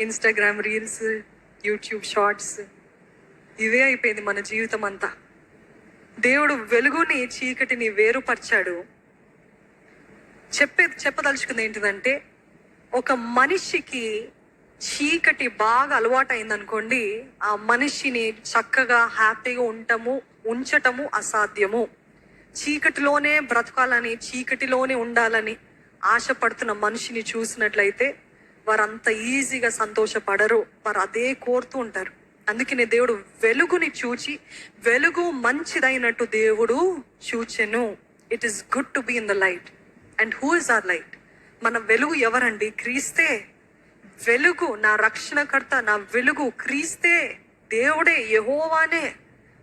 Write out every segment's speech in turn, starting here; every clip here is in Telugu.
ఇన్స్టాగ్రామ్ రీల్స్ యూట్యూబ్ షార్ట్స్ ఇవే అయిపోయింది మన జీవితం అంతా దేవుడు వెలుగుని చీకటిని వేరుపరిచాడు. చెప్పే చెప్పదలుచుకుంది ఏంటిదంటే ఒక మనిషికి చీకటి బాగా అలవాటైందనుకోండి ఆ మనిషిని చక్కగా హ్యాపీగా ఉండటము ఉంచటము అసాధ్యము. చీకటిలోనే బ్రతకాలని చీకటిలోనే ఉండాలని ఆశపడుతున్న మనిషిని చూసినట్లయితే వారు అంత ఈజీగా సంతోషపడరు. వారు అదే కోరుతూ ఉంటారు. అందుకనే దేవుడు వెలుగుని చూచి వెలుగు మంచిదైనట్టు దేవుడు చూచెను. It is good to be in the light and who is our light మన వెలుగు ఎవరండి? క్రీస్తే. వెలుగు నా రక్షణకర్త నా వెలుగు క్రీస్తే. దేవుడే యహోవానే.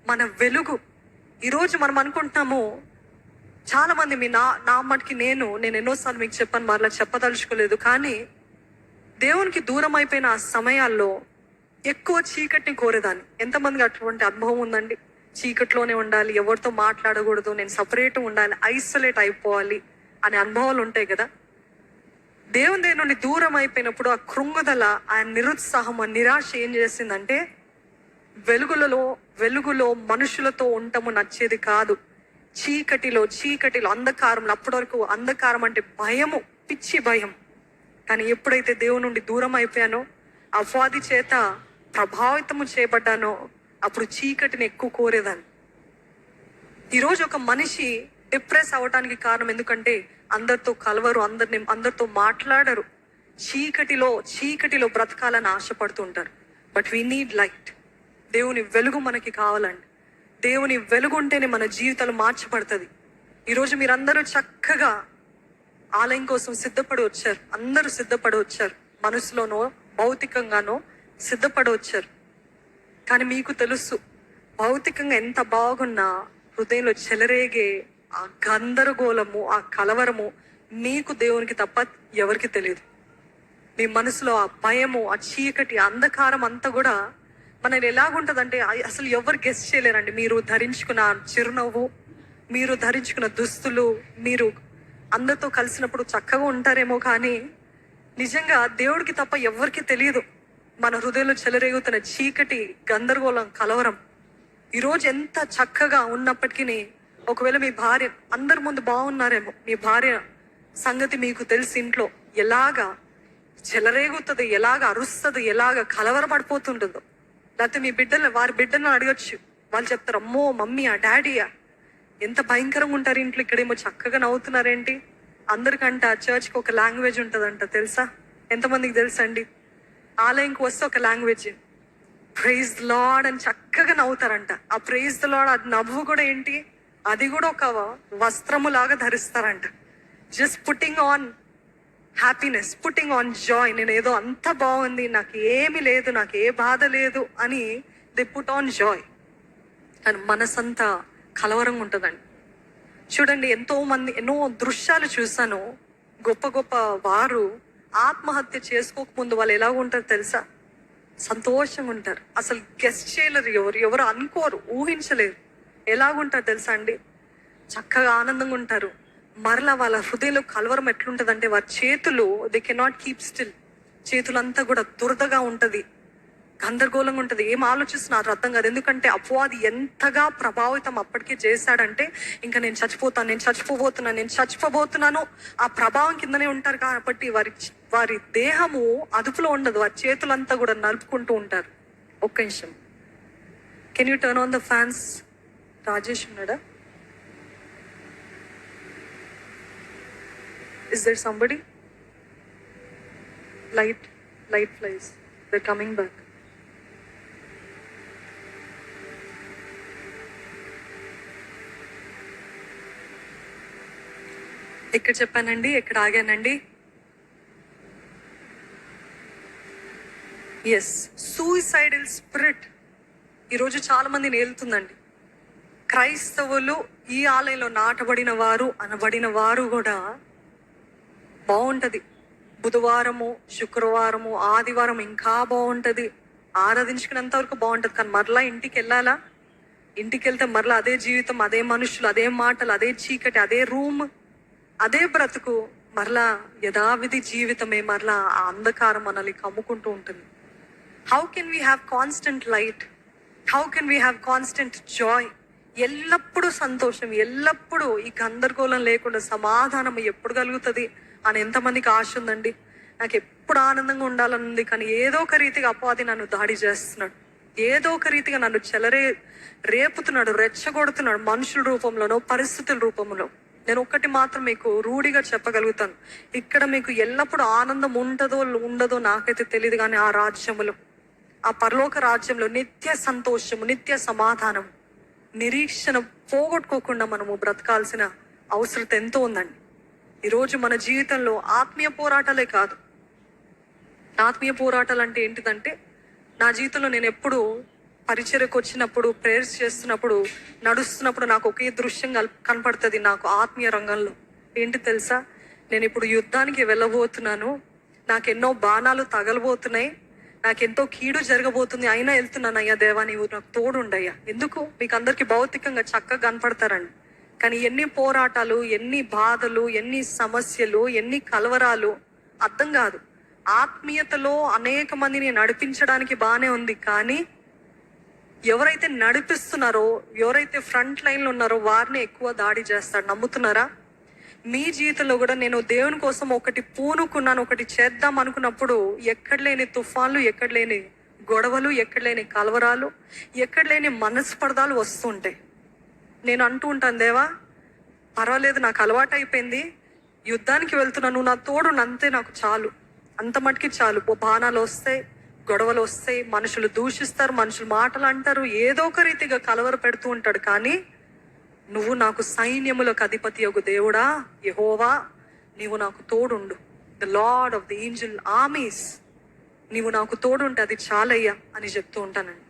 మన వెలుగు. ఈరోజు మనం అనుకుంటున్నాము చాలామంది మీ నా నా మటుకి నేను నేను ఎన్నోసార్లు మీకు చెప్పాను మరలా చెప్పదలుచుకోలేదు. కానీ దేవునికి దూరం అయిపోయిన ఆ సమయాల్లో ఎక్కువ చీకటిని కోరేదాన్ని. ఎంతమందికి అటువంటి అనుభవం ఉందండి? చీకట్లోనే ఉండాలి ఎవరితో మాట్లాడకూడదు నేను సపరేట్ ఉండాలి ఐసోలేట్ అయిపోవాలి అనే అనుభవాలు ఉంటాయి కదా? దేవుని దగ్గర నుండి దూరం అయిపోయినప్పుడు ఆ కృంగుదల ఆ నిరుత్సాహం ఆ నిరాశ ఏం చేసిందంటే వెలుగులలో వెలుగులో మనుషులతో ఉండటము నచ్చేది కాదు. చీకటిలో చీకటిలో అంధకారంలో అప్పటి వరకు అంధకారం అంటే భయము పిచ్చి భయం. కానీ ఎప్పుడైతే దేవుని నుండి దూరం అయిపోయానో అఫాది చేత ప్రభావితము చేయబడ్డానో అప్పుడు చీకటిని ఎక్కువ కోరేదాన్ని. ఈరోజు ఒక మనిషి డిప్రెస్ అవ్వటానికి కారణం ఎందుకంటే అందరితో కలవరు అందరిని అందరితో మాట్లాడరు. చీకటిలో చీకటిలో బ్రతకాలని ఆశపడుతుంటారు బట్ వీ నీడ్ లైట్ దేవుని వెలుగు మనకి కావాలండి. దేవుని వెలుగు ఉంటేనే మన జీవితాలు మార్చబడుతుంది. ఈరోజు మీరందరూ చక్కగా ఆలయం కోసం సిద్ధపడి వచ్చారు. అందరూ సిద్ధపడి వచ్చారు. మనసులోనో భౌతికంగానో సిద్ధపడి వచ్చారు. కానీ మీకు తెలుసు భౌతికంగా ఎంత బాగున్నా హృదయంలో చెలరేగే ఆ గందరగోళము ఆ కలవరము మీకు దేవునికి తప్ప ఎవరికి తెలియదు మీ మనసులో ఆ భయము ఆ చీకటి అంధకారం అంతా కూడా మనల్ని ఎలాగుంటుందంటే అసలు ఎవరు గెస్ట్ చేయలేరండి. మీరు ధరించుకున్న చిరునవ్వు మీరు ధరించుకున్న దుస్తులు మీరు అందరితో కలిసినప్పుడు చక్కగా ఉంటారేమో కానీ నిజంగా దేవుడికి తప్ప ఎవరికి తెలియదు. మన హృదయంలో చెలరేగుతున్న చీకటి గందరగోళం కలవరం. ఈరోజు ఎంత చక్కగా ఉన్నప్పటికీ ఒకవేళ మీ భార్య అందరి ముందు బాగున్నారేమో మీ భార్య సంగతి మీకు తెలిసి ఇంట్లో ఎలాగా చెలరేగుతుంది ఎలాగ అరుస్తుంది ఎలాగ కలవరపడిపోతుంటుందో లేకపోతే మీ బిడ్డలు వారి బిడ్డలను అడగచ్చు. వాళ్ళు చెప్తారు అమ్మో మమ్మీ ఆ డాడీయా ఎంత భయంకరంగా ఉంటారు ఇంట్లో ఇక్కడేమో చక్కగా నవ్వుతున్నారేంటి? అందరికంట చర్చ్కి ఒక లాంగ్వేజ్ ఉంటుందంట తెలుసా? ఎంతమందికి తెలుసా అండి ఆలయంకి వస్తే ఒక లాంగ్వేజ్ ప్రైజ్ లాడ్ అని చక్కగా నవ్వుతారంట. ఆ ప్రైజ్ ద లాడ్ అది నవ్వు కూడా ఏంటి? అది కూడా ఒక వస్త్రము లాగా ధరిస్తారంట. Just putting on happiness putting on joy నేను ఏదో అంత బాగుంది నాకు ఏమి లేదు నాకు ఏ బాధ లేదు అని the put on joy and మనసంతా కలవరంగా ఉంటుందండి చూడండి ఎంతో మంది ఎన్నో దృశ్యాలు చూశాను. గొప్ప గొప్ప వారు ఆత్మహత్య చేసుకోకముందు వాళ్ళు ఎలా ఉంటారు తెలుసా? సంతోషంగా ఉంటారు అసలు గెస్ట్ చేయలేరు ఎవరు ఎవరు అనుకోరు ఊహించలేరు. ఎలాగుంటారు తెలుసా అండి? చక్కగా ఆనందంగా ఉంటారు మరలా వాళ్ళ హృదయంలో కలవరం ఎట్లుంటుందంటే వారి చేతులు దే కెనాట్ కీప్ స్టిల్ చేతులంతా కూడా దురదగా ఉంటుంది. గందరగోళంగా ఉంటుంది. ఏం ఆలోచిస్తున్నా అర్థం కాదు. ఎందుకంటే అపవాది ఎంతగా ప్రభావితం అప్పటికే చేశాడంటే ఇంకా నేను చచ్చిపోతాను నేను చచ్చిపోబోతున్నాను నేను చచ్చిపోబోతున్నాను. ఆ ప్రభావం కిందనే ఉంటారు కాబట్టి వారి వారి దేహము అదుపులో ఉండదు. వారి చేతులంతా కూడా నలుపుకుంటూ ఉంటారు. ఒక్క నిమిషం. Can you turn on the fans Rajesh ఉన్నాడా? Is there somebody light light flies there coming back ఎక్కడ చెప్పానండి? ఎక్కడ ఆగానండి? ఎస్ సూసైడల్ స్పిరిట్ ఈరోజు చాలా మందిని ఏలుతుందండి క్రైస్తవులు ఈ ఆలయంలో నాటబడిన వారు అనబడిన వారు కూడా బాగుంటుంది. బుధవారము శుక్రవారము ఆదివారం ఇంకా బాగుంటుంది. ఆరాధించుకున్నంత వరకు బాగుంటుంది. కానీ మరలా ఇంటికి వెళ్ళాలా? ఇంటికి వెళ్తే మరలా అదే జీవితం అదే మనుషులు అదే మాటలు అదే చీకటి అదే రూమ్ అదే బ్రతుకు మరలా యథావిధి జీవితమే మరలా ఆ అంధకారం మనల్ని కమ్ముకుంటూ ఉంటుంది. How can we have constant light how can we have constant joy ఎల్లప్పుడూ సంతోషం ఎల్లప్పుడూ ఈ గందరగోళం లేకుండా సమాధానం ఎప్పుడు కలుగుతుంది అని ఎంతమందికి ఆశ ఉందండి? నాకు ఎప్పుడు ఆనందంగా ఉండాలని ఉంది కానీ ఏదో ఒక రీతిగా అపవాది నన్ను దాడి చేస్తున్నాడు. ఏదో ఒక రీతిగా నన్ను చెలరే రేపుతున్నాడు రెచ్చగొడుతున్నాడు మనుషుల రూపంలోనో పరిస్థితుల రూపంలో నేను ఒక్కటి మాత్రం మీకు రూఢిగా చెప్పగలుగుతాను. ఇక్కడ మీకు ఎల్లప్పుడూ ఆనందం ఉంటుందో ఉండదో నాకైతే తెలియదు కానీ ఆ రాజ్యములో ఆ పరలోక రాజ్యంలో నిత్య సంతోషము నిత్య సమాధానం నిరీక్షణ పోగొట్టుకోకుండా మనము బ్రతకాల్సిన అవసరం ఎంతో ఉందండి. ఈరోజు మన జీవితంలో ఆత్మీయ పోరాటాలే కాదు. ఆత్మీయ పోరాటాలు అంటే ఏంటిదంటే నా జీవితంలో నేను ఎప్పుడూ పరిచయకు వచ్చినప్పుడు ప్రేయర్స్ చేస్తున్నప్పుడు నడుస్తున్నప్పుడు నాకు ఒకే దృశ్యం కనపడుతుంది నాకు ఆత్మీయ రంగంలో. ఏంటి తెలుసా? నేను ఇప్పుడు యుద్ధానికి వెళ్ళబోతున్నాను. నాకు ఎన్నో బాణాలు తగలబోతున్నాయి. నాకు ఎంతో కీడు జరగబోతుంది. అయినా వెళ్తున్నాను అయ్యా దేవా నీవు నాకు తోడుండయ్యా. ఎందుకు? మీకు అందరికీ భౌతికంగా చక్కగా కనపడతారండి కానీ ఎన్ని పోరాటాలు ఎన్ని బాధలు ఎన్ని సమస్యలు ఎన్ని కలవరాలు అర్థం కాదు. ఆత్మీయతలో అనేక మందిని నడిపించడానికి బాగానే ఉంది కానీ ఎవరైతే నడిపిస్తున్నారో ఎవరైతే ఫ్రంట్ లైన్లో ఉన్నారో వారిని ఎక్కువ దాడి చేస్తాడు. నమ్ముతున్నారా? మీ జీవితంలో కూడా నేను దేవుని కోసం ఒకటి పూనుకున్నాను ఒకటి చేద్దాం అనుకున్నప్పుడు ఎక్కడ లేని తుఫాన్లు ఎక్కడ లేని గొడవలు ఎక్కడ లేని కలవరాలు ఎక్కడ లేని మనస్పర్ధాలు వస్తుంటాయి నేను అంటూ ఉంటాను దేవా పర్వాలేదు నాకు అలవాటు అయిపోయింది. యుద్ధానికి వెళ్తున్నాను నా తోడు అంతే నాకు చాలు. అంత మటుకి చాలు. బాణాలు వస్తాయి గొడవలు వస్తాయి మనుషులు దూషిస్తారు మనుషులు మాటలు అంటారు ఏదో ఒక రీతిగా కలవర పెడుతూ ఉంటాడు. కానీ నువ్వు నాకు సైన్యములకు అధిపతి ఒక దేవుడా యహోవా నీవు నాకు తోడుండు. The lord of the angel armies నీవు నాకు తోడుంటే అది చాలయ్యా అని చెప్తూ ఉంటానండి.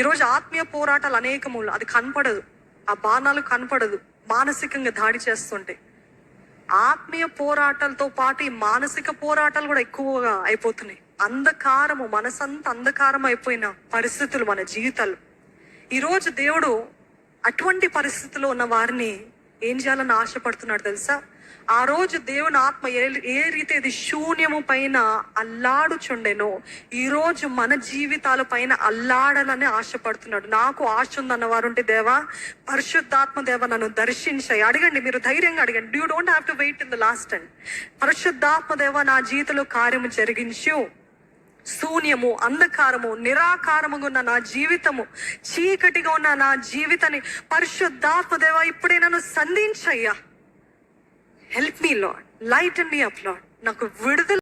ఈరోజు ఆత్మీయ పోరాటాలు అనేకములు అది కనపడదు. ఆ బాణాలు కనపడదు మానసికంగా దాడి చేస్తుంటాయి. ఆత్మీయ పోరాటాలతో పాటు ఈ మానసిక పోరాటాలు కూడా ఎక్కువగా అయిపోతున్నాయి. అంధకారము మనసంతా అంధకారం అయిపోయిన పరిస్థితులు మన జీవితాలు. ఈరోజు దేవుడు అటువంటి పరిస్థితిలో ఉన్న వారిని ఏం చేయాలని ఆశపడుతున్నాడు తెలుసా? ఆ రోజు దేవుని ఆత్మ ఏ ఏ రీతి ఇది శూన్యము పైన అల్లాడుచుండెనో ఈరోజు మన జీవితాల పైన అల్లాడాలని ఆశపడుతున్నాడు. నాకు ఆశ ఉందన్న ఉంటే దేవా పరిశుద్ధాత్మ దేవ నన్ను దర్శించాయి. అడగండి మీరు ధైర్యంగా అడగండి. You don't have to wait in the last and పరిశుద్ధాత్మ దేవ నా జీవితంలో కార్యము జరిగించు. శూన్యము అంధకారము నిరాకారముగా ఉన్న నా జీవితము చీకటిగా ఉన్న నా జీవితాన్ని పరిశుద్ధాత్మ దేవ ఇప్పుడే నన్ను సంధించయ్యా. Help me lord light me up lord నాకు విడుదల